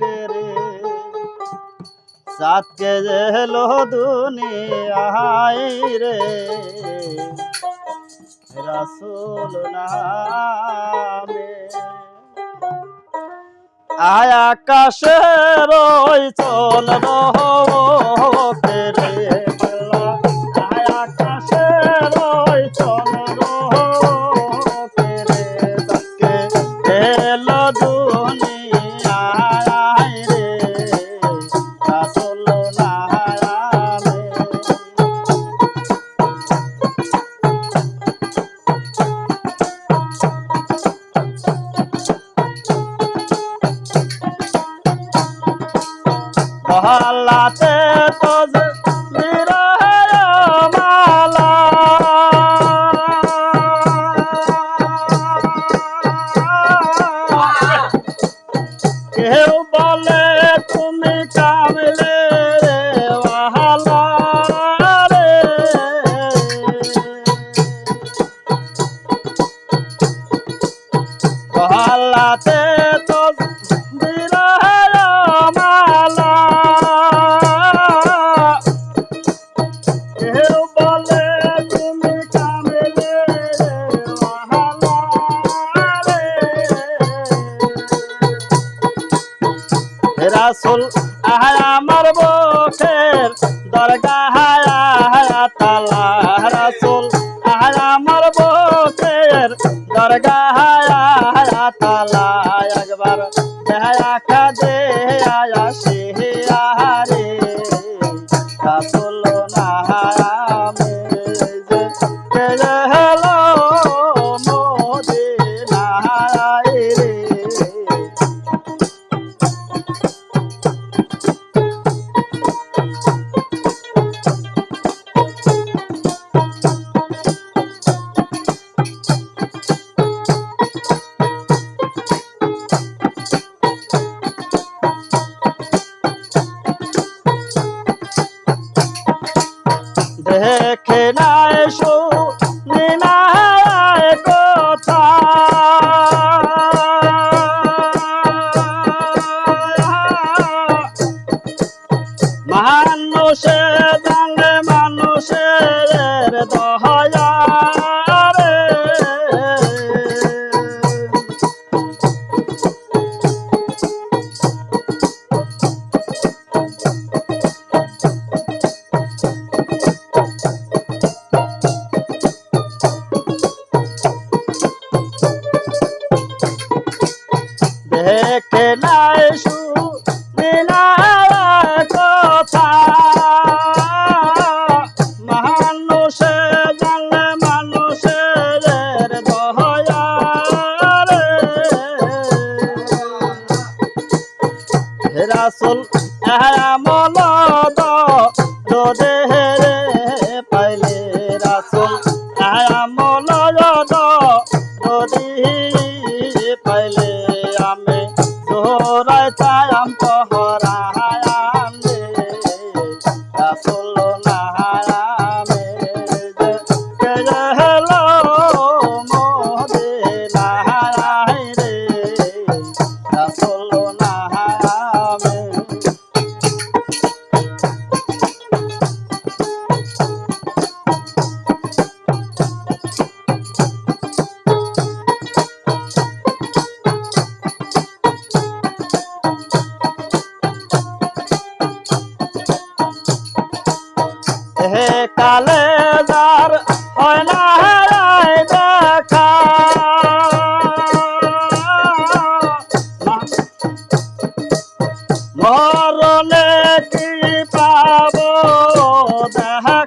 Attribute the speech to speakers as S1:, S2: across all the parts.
S1: কেরে সাতকে জেলো আহাই রে। রাসুল নামে। আয় আকাশে রই চল রে মহল্লাতে তো বিরহের মালা। কেউ বলে তুমি কামলে রে রাসুল, আহায় আমার বখের দরগা হায়া হায়া তালা রাসুল, আহায় আমার দরগা হায়া হায়া তালা একবার মানুষে জানলে মানুষের দহয়া রে দেখে নাই দেহে পাইলে রাসুল আমল নদী পাইলে আমি সোহরায় চায়াম পহরায়াম যার হয় না হারায় দেখা। মরলে কি পাব দেখা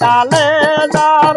S1: কালে যার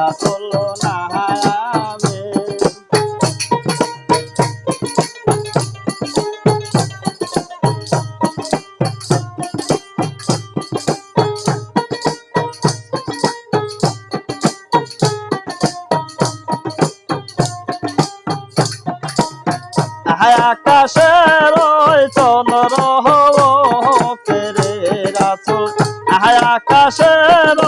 S1: কথা বলল না আকাশের ওই চন্দ্র হো কেরে রাসুল আকাশের